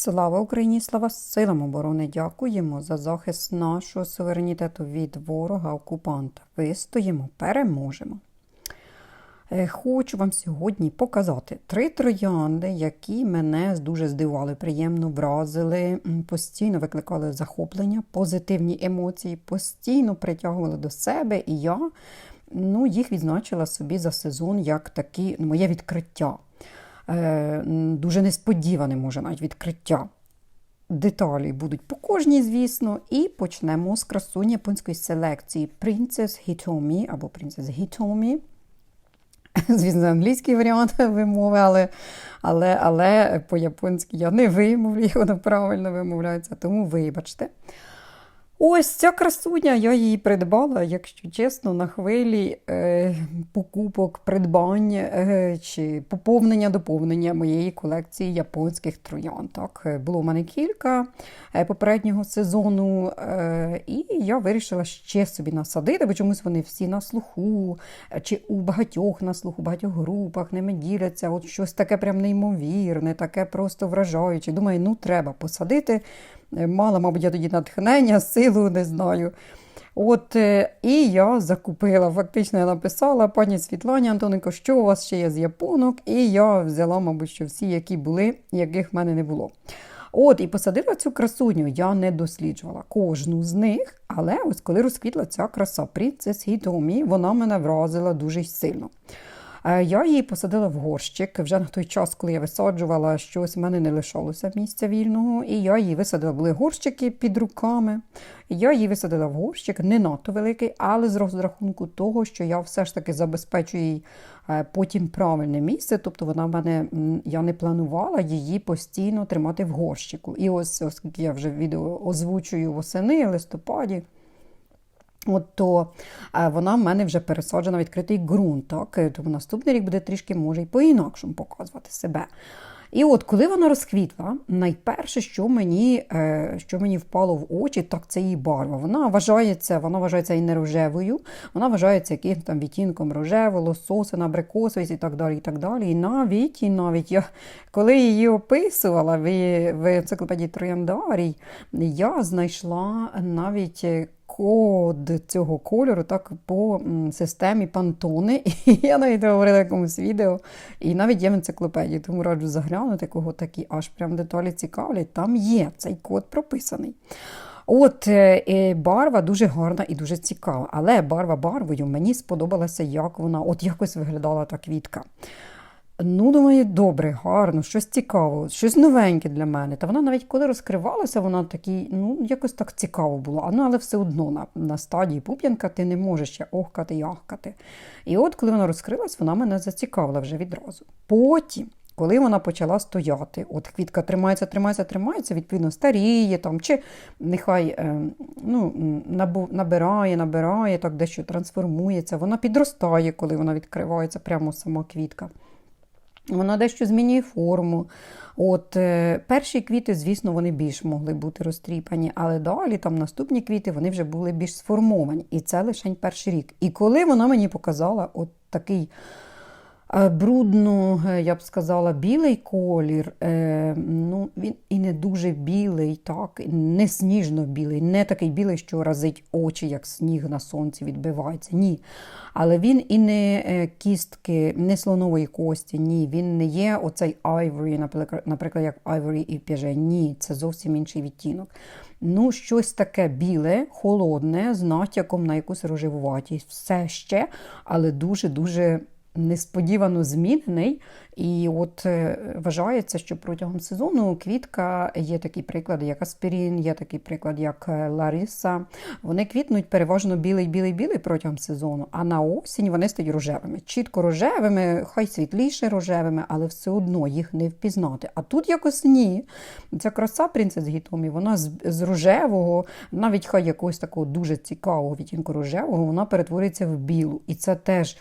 Слава Україні, слава силам оборони! Дякуємо за захист нашого суверенітету від ворога-окупанта. Вистоїмо, переможемо. Е, Хочу вам сьогодні показати три троянди, які мене дуже здивували, приємно вразили, постійно викликали захоплення, позитивні емоції, постійно притягували до себе, і я ну, їх відзначила собі за сезон як такі, ну, моє відкриття. Е, Дуже несподіване, може, навіть відкриття. Деталі будуть по кожній, звісно, і почнемо з красуні японської селекції Princess Hitomi або Princess Hitomi. Звісно, англійський варіант вимови, але, але, але по-японськи я не вимовлю, воно правильно вимовляється, тому вибачте. Ось ця красуня, я її придбала, якщо чесно, на хвилі е, покупок, придбань е, чи поповнення, доповнення моєї колекції японських троян. Так, е, було в мене кілька е, попереднього сезону, е, і я вирішила ще собі насадити, бо чомусь вони всі на слуху, е, чи у багатьох на слуху, у багатьох групах ними діляться. От щось таке прям неймовірне, таке просто вражаюче. Думаю, ну треба посадити. Е, Мала, мабуть, я тоді натхнення, силу, не знаю. От, е, і я закупила, фактично я написала пані Світлані Антоненко, що у вас ще є з японок, і я взяла, мабуть, що всі, які були, яких в мене не було. От, і посадила цю красуню, я не досліджувала кожну з них, але ось коли розквітла ця краса Princess Hitomi, вона мене вразила дуже сильно. Е, Я її посадила в горщик вже на той час, коли я висаджувала, щось в мене не лишалося місця вільного. І я її висадила, були горщики під руками. Я її висадила в горщик, не надто великий, але з розрахунку того, що я все ж таки забезпечую їй е, потім правильне місце. Тобто вона в мене я не планувала її постійно тримати в горщику. І ось, оскільки я вже відео озвучую восени, листопаді. От то е, вона в мене вже пересаджена відкритий ґрунт. Е, Тому наступний рік буде трішки може й по-інакшому показувати себе. І от коли вона розквітла, найперше, що мені, е, що мені впало в очі, так це її барва. Вона вважається, вона вважається і не рожевою, вона вважається яким там відтінком рожевого, лососина, абрикосовість і так далі. І так далі. І навіть, і навіть я, коли її описувала в, в енциклопедії Трояндарій, я знайшла навіть код цього кольору так по системі Пантони. І я навіть говорила в якомусь відео, і навіть є в енциклопедії, тому раджу заглянути, кого такі аж прям деталі цікавлять. Там є цей код прописаний. От е, е, барва дуже гарна і дуже цікава. Але барва барвою мені сподобалася, як вона, от якось виглядала та квітка. Ну, думаю, добре, гарно, щось цікаво, щось новеньке для мене. Та вона навіть коли розкривалася, вона такий, ну, якось так цікаво було. Ну, але все одно на, на стадії пуп'янка ти не можеш ще охкати і ахкати. І от, коли вона розкрилась, вона мене зацікавила вже відразу. Потім. Коли вона почала стояти, от квітка тримається, тримається, тримається, відповідно, старіє там, чи нехай е, ну, набирає, набирає, так дещо трансформується, вона підростає, коли вона відкривається, прямо сама квітка. Вона дещо змінює форму. От е, перші квіти, звісно, вони більш могли бути розтріпані, але далі там наступні квіти вони вже були більш сформовані. І це лише перший рік. І коли вона мені показала от такий брудно, е, я б сказала, білий колір, е, ну, він і не дуже білий, так, не сніжно-білий, не такий білий, що разить очі, як сніг на сонці відбивається. Ні. Але він і не е, кістки, не слонової кості, ні, він не є оцей ivory, наприклад, як ivory і піже. Ні, це зовсім інший відтінок. Ну, щось таке біле, холодне, з натяком на якусь рожевуватість. Все ще, але дуже-дуже несподівано змінений. І от е, вважається, що протягом сезону квітка є такі приклади, як Аспірін, є такий приклад, як е, Лариса. Вони квітнуть переважно білий-білий-білий протягом сезону, а на осінь вони стають рожевими. Чітко рожевими, хай світліше рожевими, але все одно їх не впізнати. А тут якось ні. Ця краса принцес Гітомі, вона з, з рожевого, навіть хай якогось такого дуже цікавого відтінку рожевого, вона перетворюється в білу. І це теж.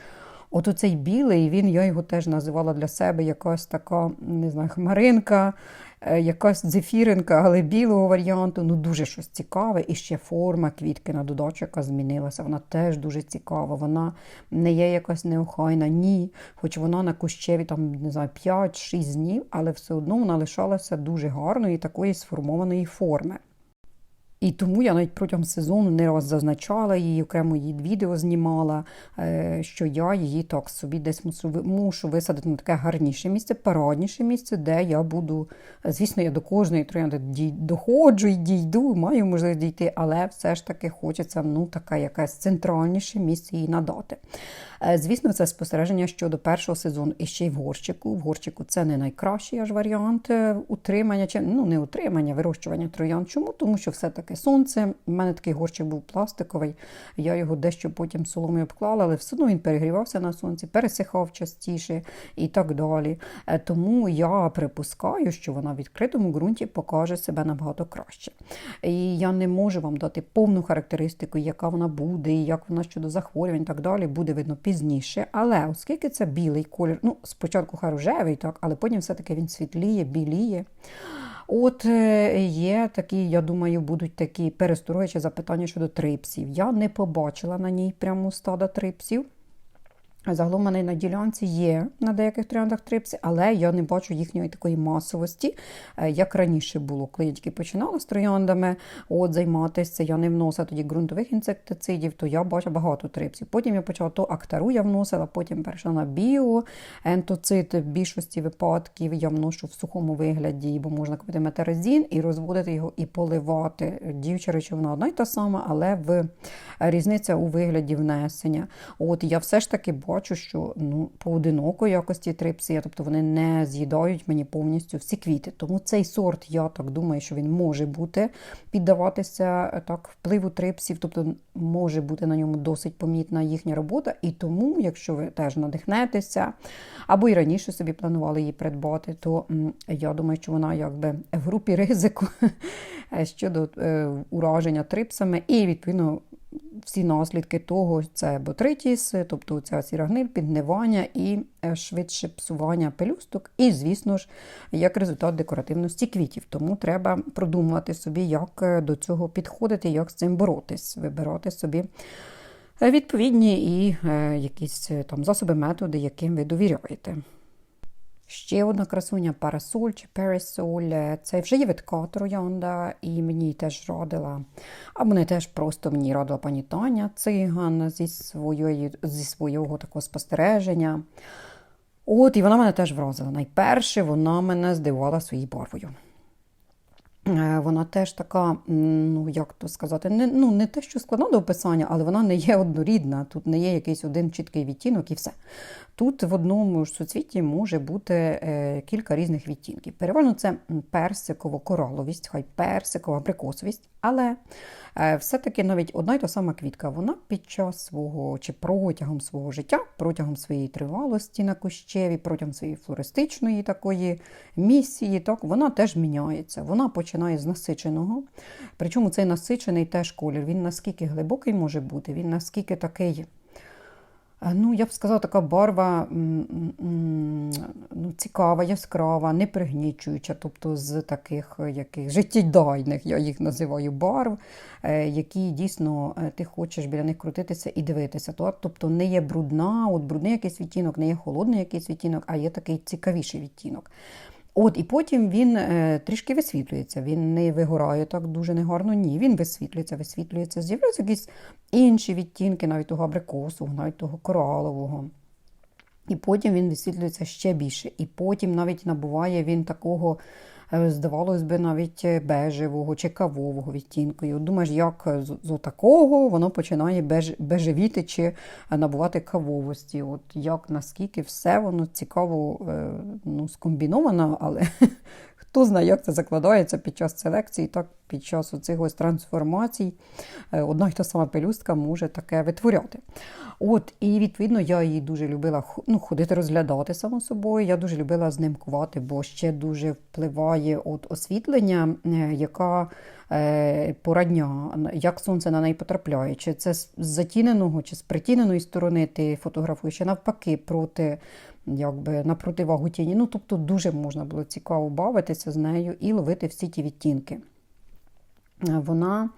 От оцей білий, він, я його теж називала для себе якась така, не знаю, хмаринка, е, якась зефіринка, але білого варіанту. Ну, дуже щось цікаве. І ще форма квітки на додачу, яка змінилася. Вона теж дуже цікава. Вона не є якась неохайна, ні. Хоч вона на кущеві там, не знаю, 5-6 днів, але все одно вона лишалася дуже гарної такої сформованої форми. І тому я навіть протягом сезону не раз зазначала її, окремо її відео знімала, е, що я її так собі десь мушу, висадити на таке гарніше місце, парадніше місце, де я буду. Звісно, я до кожної троянди доходжу і дійду, маю можливість дійти, але все ж таки хочеться ну, таке якесь центральніше місце їй надати. Е, Звісно, це спостереження щодо першого сезону і ще й в горщику. В горщику це не найкращий аж варіант е, утримання, чи ну не утримання, вирощування троян. Чому? Тому що все-таки сонце. У мене такий горщик був пластиковий. Я його дещо потім соломою обклала, але все одно він перегрівався на сонці, пересихав частіше і так далі. Е, Тому я припускаю, що вона в відкритому ґрунті покаже себе набагато краще. І я не можу вам дати повну характеристику, яка вона буде, як вона щодо захворювань і так далі, буде видно пізніше. Але оскільки це білий колір, ну, спочатку харужевий, так, але потім все-таки він світліє, біліє. От е, є такі, я думаю, будуть такі перестроючі запитання щодо трипсів. Я не побачила на ній прямо стада трипсів. Загалом мене на ділянці є на деяких трояндах трипси, але я не бачу їхньої такої масовості, е, як раніше було. Коли я тільки починала з трояндами от, займатися, я не вносила тоді ґрунтових інсектицидів, то я бачу багато трипсів. Потім я почала то актару я вносила, потім перейшла на біо, ентоцит в більшості випадків я вношу в сухому вигляді, бо можна купити метарезін і розводити його і поливати. Дівча речовина одна й та сама, але в різниця у вигляді внесення. От я все ж таки бачу, що ну, поодиноко якості трипси, тобто вони не з'їдають мені повністю всі квіти. Тому цей сорт, я так думаю, що він може бути піддаватися е, так впливу трипсів, тобто може бути на ньому досить помітна їхня робота. І тому, якщо ви теж надихнетеся, або і раніше собі планували її придбати, то я думаю, що вона якби в групі ризику щодо е, ураження трипсами, і відповідно всі наслідки того це ботритіс, тобто ця сірогниль, підгнивання і е, швидше псування пелюсток, і, звісно ж, як результат декоративності квітів. Тому треба продумувати собі, як е, до цього підходити, як з цим боротись, вибирати собі е, відповідні і якісь там засоби, методи, яким ви довіряєте. Ще одна красуня парасоль чи пересоль. Це вже є від троянда, і мені теж радила. А мене теж просто мені радила пані Таня циган зі, своєї, зі свого такого спостереження. От, і вона мене теж вразила. Найперше вона мене здивувала своєю барвою. Е, Вона теж така, ну як то сказати, не, ну, не те, що складна до описання, але вона не є однорідна. Тут не є якийсь один чіткий відтінок і все. Тут в одному ж суцвіті може бути е, кілька різних відтінків. Переважно це персиково-кораловість, хай персикова абрикосовість, але е, все-таки навіть одна й та сама квітка, вона під час свого чи протягом свого життя, протягом своєї тривалості на кущеві, протягом своєї флористичної такої місії, так, вона теж міняється. Вона починає з насиченого. Причому цей насичений теж колір. Він наскільки глибокий може бути, він наскільки такий. Е, Ну, я б сказала, така барва ну, цікава, яскрава, не пригнічуюча, тобто з таких е, яких життєдайних, я їх називаю барв, е, які дійсно ти хочеш біля них крутитися і дивитися. Тобто не є брудна, от брудний якийсь відтінок, не є холодний якийсь відтінок, а є такий цікавіший відтінок. От, і потім він е, трішки висвітлюється. Він не вигорає так дуже негарно. Ні, він висвітлюється, висвітлюється. З'являються якісь інші відтінки, навіть того абрикосового, навіть того коралового. І потім він висвітлюється ще більше. І потім навіть набуває він такого, здавалось би, навіть е, бежевого чи кавового відтінку. І от думаєш, як з, з такого воно починає беж, бежевіти чи набувати кавовості. От як наскільки все воно цікаво е, ну, скомбіновано, але хто знає, як це закладається під час селекції, так під час оцих ось трансформацій. Е, Одна й та сама пелюстка може таке витворяти. От, і відповідно я її дуже любила ну, ходити розглядати само собою. Я дуже любила знимкувати, бо ще дуже впливає. Впливає от освітлення, е, яка порадня, як сонце на неї потрапляє, чи це з затіненого, чи з притіненої сторони ти фотографуєш, чи навпаки, проти, якби, на противагу тіні. Ну, тобто дуже можна було цікаво бавитися з нею і ловити всі ті відтінки. Вона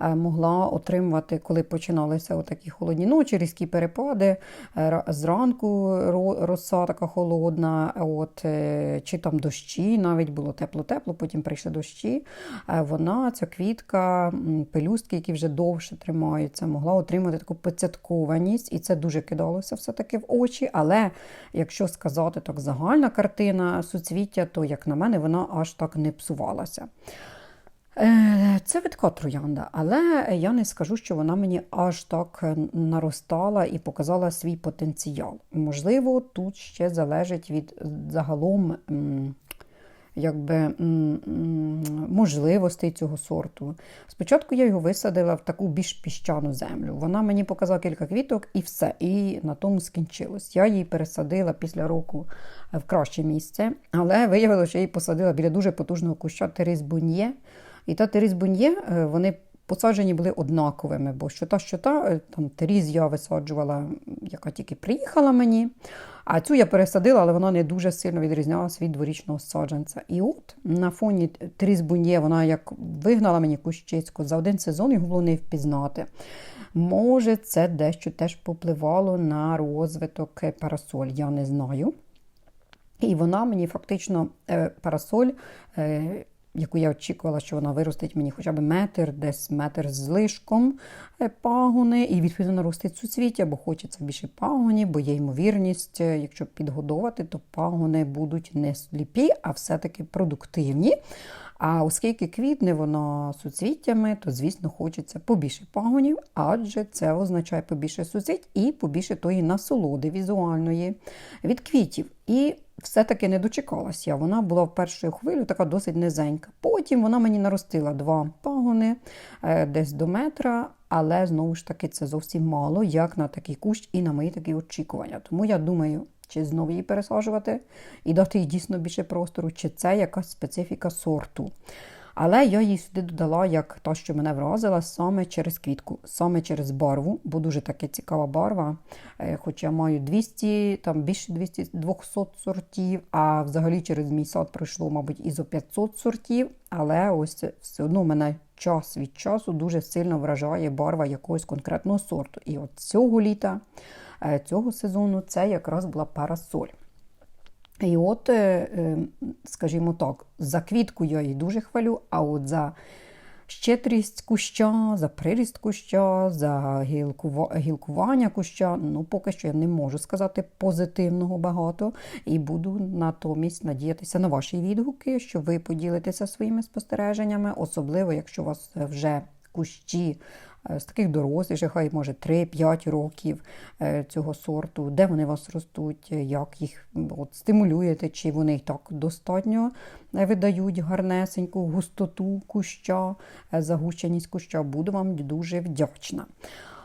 е, могла отримувати, коли починалися такі холодні ночі, різкі перепади. е, Зранку роса така холодна, от, е, чи там дощі, навіть було тепло-тепло, потім прийшли дощі. Е, Вона, ця квітка, пелюстки, які вже довше тримаються, могла отримати таку поцяткованість, і це дуже кидалося все-таки в очі. Але якщо сказати так, загальна картина суцвіття, то, як на мене, вона аж так не псувалася. Е, Це видка троянда, але я не скажу, що вона мені аж так е, наростала і показала свій потенціал. Можливо, тут ще залежить від загалом якби, можливостей цього сорту. Спочатку я його висадила в таку більш піщану землю. Вона мені показала кілька квіток і все. І на тому скінчилось. Я її пересадила після року в краще місце, але виявилося, що я її посадила біля дуже потужного куща Терес Буньє. І та Теріз Буньє, е, вони посаджені були однаковими, бо що та, що та, е, там Теріз я висаджувала, яка тільки приїхала мені. А цю я пересадила, але вона не дуже сильно відрізнялася від дворічного саджанця. І от на фоні Теріз Буньє вона як вигнала мені кущицьку, за один сезон його було не впізнати. Може, це дещо теж попливало на розвиток е, парасоль, я не знаю. І вона мені фактично парасоль, яку я очікувала, що вона виростить мені хоча б метр, десь метр з лишком е, пагони, і відповідно наростить суцвіття, бо хочеться більше пагонів, бо є ймовірність, е, якщо підгодовувати, то пагони будуть не сліпі, а все-таки продуктивні. А оскільки квітне воно суцвіттями, то, звісно, хочеться побільше пагонів, адже це означає побільше суцвіть і побільше тої насолоди візуальної від квітів. І все-таки не дочекалася. Вона була в першу хвилю така досить низенька. Потім вона мені наростила два пагони е, десь до метра, але знову ж таки це зовсім мало, як на такий кущ і на мої такі очікування. Тому я думаю, чи знову її пересаджувати і дати їй дійсно більше простору, чи це якась специфіка сорту. Але я її сюди додала як та, що мене вразила, саме через квітку, саме через барву, бо дуже така цікава барва. Е, Хоч я маю 200, там більше 200, 200 сортів, а взагалі через мій сад пройшло, мабуть, ізо 500 сортів. Але ось все одно мене час від часу дуже сильно вражає барва якогось конкретного сорту. І от цього літа, цього сезону, це якраз була парасоль. І от, е, е, скажімо так, за квітку я її дуже хвалю, а от за щедрість куща, за приріст куща, за гілкування куща, ну поки що я не можу сказати позитивного багато. І буду натомість надіятися на ваші відгуки, що ви поділитеся своїми спостереженнями, особливо якщо у вас вже кущі е, з таких дорослих, хай може 3-5 років е, цього сорту, де вони вас ростуть, е, як їх от, стимулюєте, чи вони й так достатньо е, видають гарнесеньку густоту куща, е, загущеність куща. Буду вам дуже вдячна.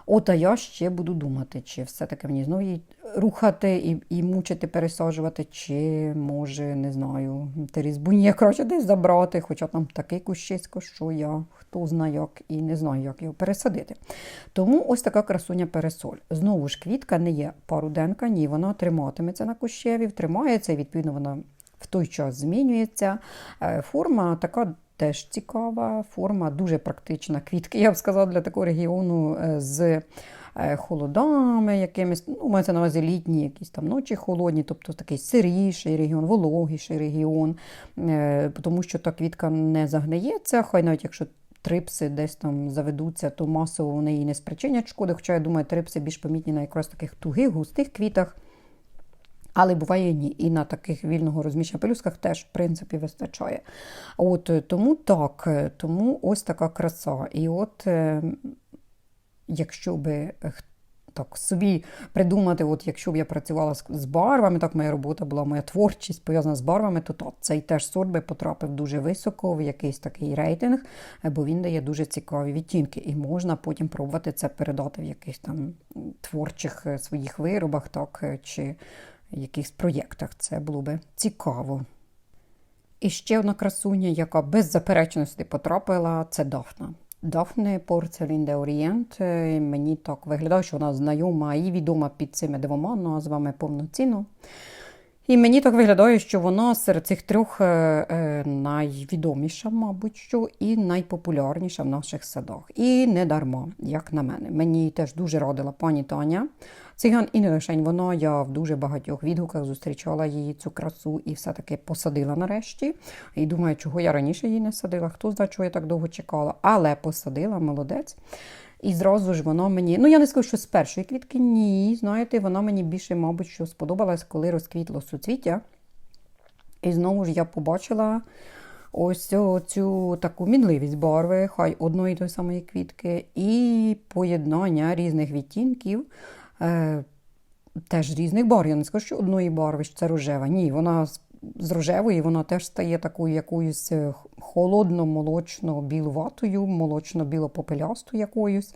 От, а я ще буду думати, чи все-таки мені знову її рухати і, і мучити, пересаджувати, чи може, не знаю, терізбунє краще десь забрати, хоча там такий кущисько, що я хто знає як і не знаю, як його пересадити. Тому ось така красуня пересоль. Знову ж квітка не є паруденка, ні, вона триматиметься на кущеві, тримається, і відповідно вона в той час змінюється. Е, Форма така теж цікава, форма дуже практична. Квітки, я б сказала, для такого регіону е, з е, холодами якимись, ну, мається на увазі літні якісь там ночі холодні, тобто такий сиріший регіон, вологіший регіон, е, тому що та квітка не загниється, хай навіть якщо трипси десь там заведуться, то масово вони її не спричинять шкоди. Хоча я думаю, трипси більш помітні на якраз таких тугих, густих квітах. Але буває ні. І на таких вільного розміщення пелюсках теж, в принципі, вистачає. От е, Тому так, е, тому ось така краса. І от е, якщо би так собі придумати, от якщо б я працювала з, барвами, так моя робота була, моя творчість пов'язана з барвами, то так, цей теж сорт би потрапив дуже високо в якийсь такий рейтинг, бо він дає дуже цікаві відтінки. І можна потім пробувати це передати в якихось там творчих своїх виробах, так, чи якихось проєктах. Це було би цікаво. І ще одна красуня, яка беззаперечно сюди потрапила, це Дафна. Дафне Порцелін де Орієнт. Е, Мені так виглядає, що вона знайома і відома під цими двома назвами повноцінно. І мені так виглядає, що вона серед цих трьох е, е, найвідоміша, мабуть, що, і найпопулярніша в наших садах. І не дарма, як на мене. Мені теж дуже радила пані Таня. Циган і вона, я в дуже багатьох відгуках зустрічала її цю красу і все-таки посадила нарешті. І думаю, чого я раніше її не садила, хто знає, чого я так довго чекала, але посадила, молодець. І зразу ж воно мені, ну я не скажу, що з першої квітки, ні. Знаєте, вона мені більше, мабуть, що сподобалась, коли розквітло суцвіття. І знову ж я побачила ось цю, таку мінливість барви, хай одної той самої квітки, і поєднання різних відтінків. Е, Теж різних барв. Я не скажу, що одної барви що це рожева. Ні, вона з- рожевої вона теж стає такою якоюсь е, холодно-молочно-білуватою, молочно-білопопелястою якоюсь.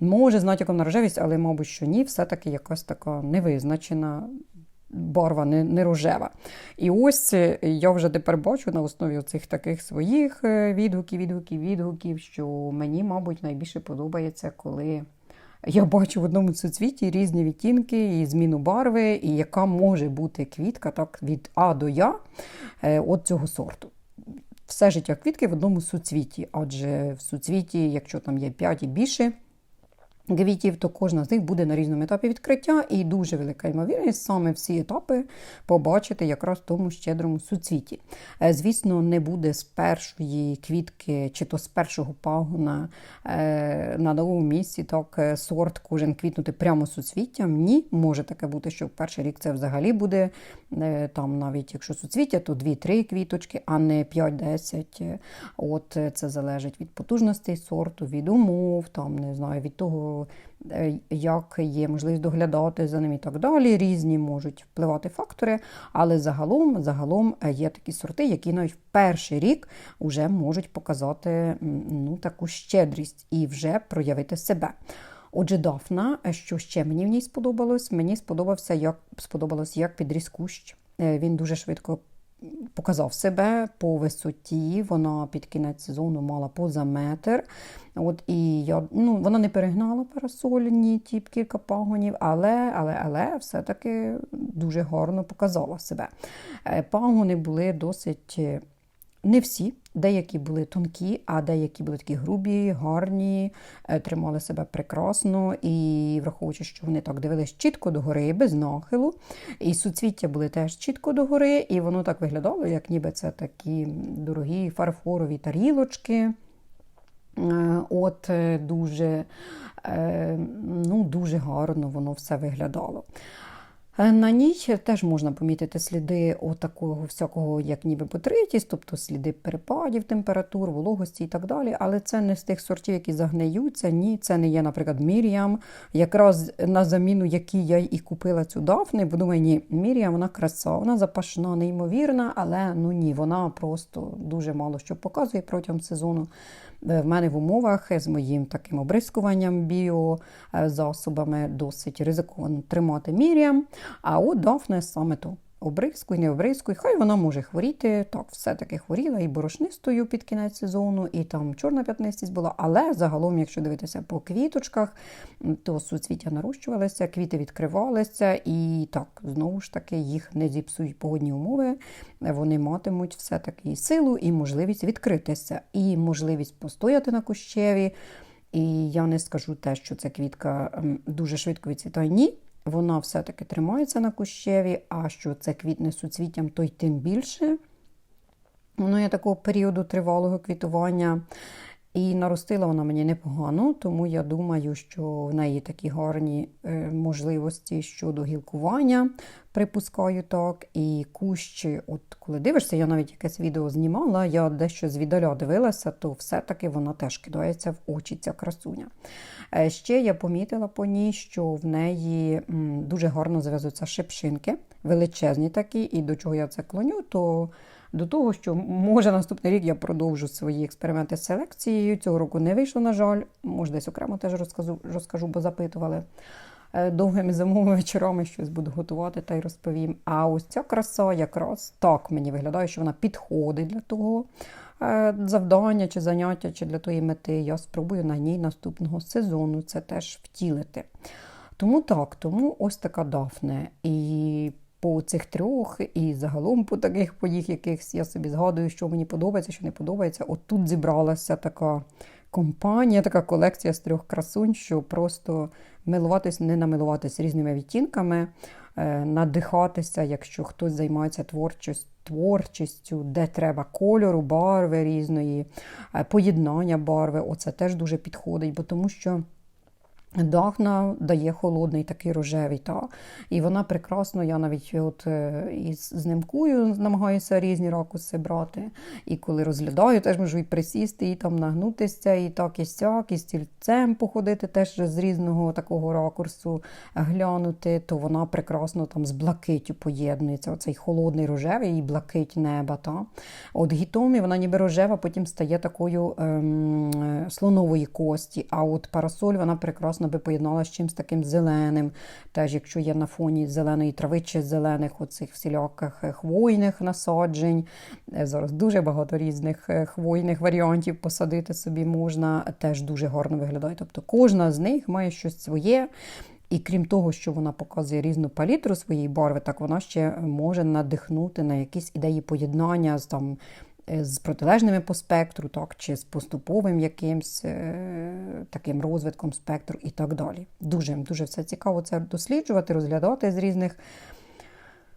Може, з натяком на рожевість, але, мабуть, що ні, все-таки якась така невизначена барва, не, не рожева. І ось е, я вже тепер бачу на основі цих таких своїх е, відгуків, відгуків, відгуків, що мені, мабуть, найбільше подобається, коли я бачу в одному соцвіті різні відтінки і зміну барви, і яка може бути квітка так, від А до Я е, от цього сорту. Все життя квітки в одному суцвіті, адже в суцвіті, якщо там є 5 і більше квітів, то кожна з них буде на різному етапі відкриття, і дуже велика ймовірність саме всі етапи побачити якраз в тому щедрому суцвіті. Е, Звісно, не буде з першої квітки чи то з першого пагона е, на новому місці так е, сорт кожен квітнути прямо суцвіттям. Ні, може таке бути, що в перший рік це взагалі буде там, навіть якщо суцвіття, то 2-3 квіточки, а не 5-10. От це залежить від потужностей сорту, від умов, там не знаю, від того, як є можливість доглядати за ним і так далі. Різні можуть впливати фактори, але загалом, загалом е, є такі сорти, які навіть в перший рік вже можуть показати ну, таку щедрість і вже проявити себе. Отже, Дафна, е, що ще мені в ній сподобалось? Мені сподобався, як сподобалось, як підріс кущ. Е, Він дуже швидко показав себе по висоті. Вона під кінець сезону мала поза метр. От і я ну вона не перегнала парасольні ті кілька пагонів, але але, але все-таки дуже гарно показала себе. Е, Пагони були досить. Не всі, деякі були тонкі, а деякі були такі грубі, гарні, е, тримали себе прекрасно. І враховуючи, що вони так дивились чітко догори, без нахилу. І суцвіття були теж чітко догори, і воно так виглядало, як ніби це такі дорогі фарфорові тарілочки. Е, От е, дуже, ну, дуже гарно воно все виглядало. Е, На ній теж можна помітити сліди такого всякого, як ніби ботритість, тобто сліди перепадів температур, вологості і так далі. Але це не з тих сортів, які загниються. Ні, це не є, наприклад, Міріам, якраз на заміну якій я і купила цю дафни, бо думаю, ні, Міріам, вона краса, вона запашна, неймовірна, але ну ні, вона просто дуже мало що показує протягом сезону. Е, В мене в умовах з моїм таким обрискуванням біозасобами досить ризиковано тримати мір'ям, А от Дафне саме то. Обризкуй, не обризкуй, хай вона може хворіти. Так, все-таки хворіла і борошнистою під кінець сезону, і там чорна п'ятнистість була. Але загалом, якщо дивитися по квіточках, то суцвіття нарощувалися, квіти відкривалися, і так, знову ж таки, їх не зіпсують погодні умови. Вони матимуть все-таки силу, і можливість відкритися, і можливість постояти на кущеві. І я не скажу те, що ця квітка дуже швидко відцвітає. Ні, вона все-таки тримається на кущеві, а що це квітне суцвіттям, то й тим більше. Воно є такого періоду тривалого квітування. І наростила вона мені непогано, тому я думаю, що в неї такі гарні е, можливості щодо гілкування, припускаю так. І кущ, от коли дивишся, я навіть якесь відео знімала, я дещо звідаля дивилася, то все-таки вона теж кидається в очі, ця красуня. Е, Ще я помітила по ній, що в неї дуже гарно зв'язуються шипшинки, величезні такі, і до чого я це клоню, то до того, що може наступний рік я продовжу свої експерименти з селекцією. Цього року не вийшло, на жаль. Може, десь окремо теж розкажу, розкажу бо запитували. е, довгими зимовими вечорами щось буду готувати та й розповім. А ось ця краса якраз так мені виглядає, що вона підходить для того е, завдання чи заняття, чи для тої мети. Я спробую на ній наступного сезону це теж втілити. Тому так, тому ось така дафне. І по цих трьох, і загалом по таких по їх якихось я собі згадую, що мені подобається, що не подобається. От тут зібралася така компанія, така колекція з трьох красунь, що просто милуватись, не намилуватись різними відтінками, е, надихатися, якщо хтось займається творчістю. Творчістю, де треба кольору, барви різної, е, поєднання барви. Оце теж дуже підходить, бо тому що Дахна дає холодний такий рожевий, та? і вона прекрасно, я навіть от е, із знимкую намагаюся різні ракурси брати. І коли розглядаю, теж можу і присісти, і там нагнутися, і так, і сяк, і стільцем походити, теж з різного такого ракурсу глянути, то вона прекрасно там з блакиттю поєднується. Оцей холодний рожевий і блакить неба. Та? От гітомі вона ніби рожева, потім стає такою ем, е, слонової кості, а от парасоль вона прекрасно би поєднала з чимось таким зеленим. Теж, якщо є на фоні зеленої трави чи зелених оцих всіляких е, хвойних насаджень. Е, Зараз дуже багато різних е, хвойних варіантів посадити собі можна, теж дуже гарно виглядає. Тобто кожна з них має щось своє. І крім того, що вона показує різну палітру своєї барви, так вона ще може надихнути на якісь ідеї поєднання з там з протилежними по спектру, так, чи з поступовим якимсь е, таким розвитком спектру і так далі. Дуже дуже все цікаво це досліджувати, розглядати з різних.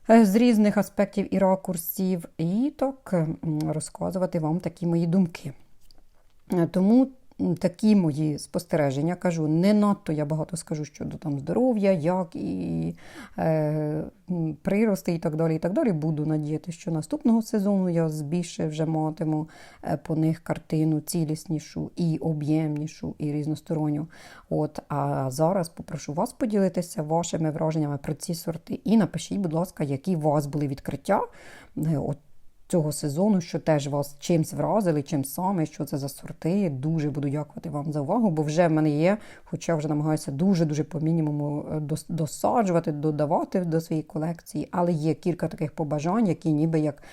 Е, з різних аспектів і ракурсів, і так розказувати вам такі мої думки. Тому такі мої спостереження кажу, не надто я багато скажу щодо там здоров'я, як і е, прирости і так далі. і так далі. Буду надіяти, що наступного сезону я більше вже матиму е, по них картину ціліснішу і об'ємнішу, і різносторонню. От, А зараз попрошу вас поділитися вашими враженнями про ці сорти. І напишіть, будь ласка, які у вас були відкриття. Е, от цього сезону, що теж вас чимось вразили, чим саме, що це за сорти. Дуже буду дякувати вам за увагу, бо вже в мене є, хоча вже намагаюся дуже-дуже по мінімуму е, досаджувати, додавати до своєї колекції, але є кілька таких побажань, які ніби як.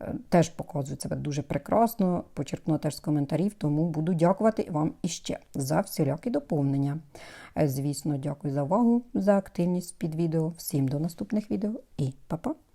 Е, теж показують себе дуже прекрасно, почерпну теж з коментарів, тому буду дякувати вам іще за всілякі доповнення. Е, звісно, дякую за увагу, за активність під відео. Всім до наступних відео і па-па!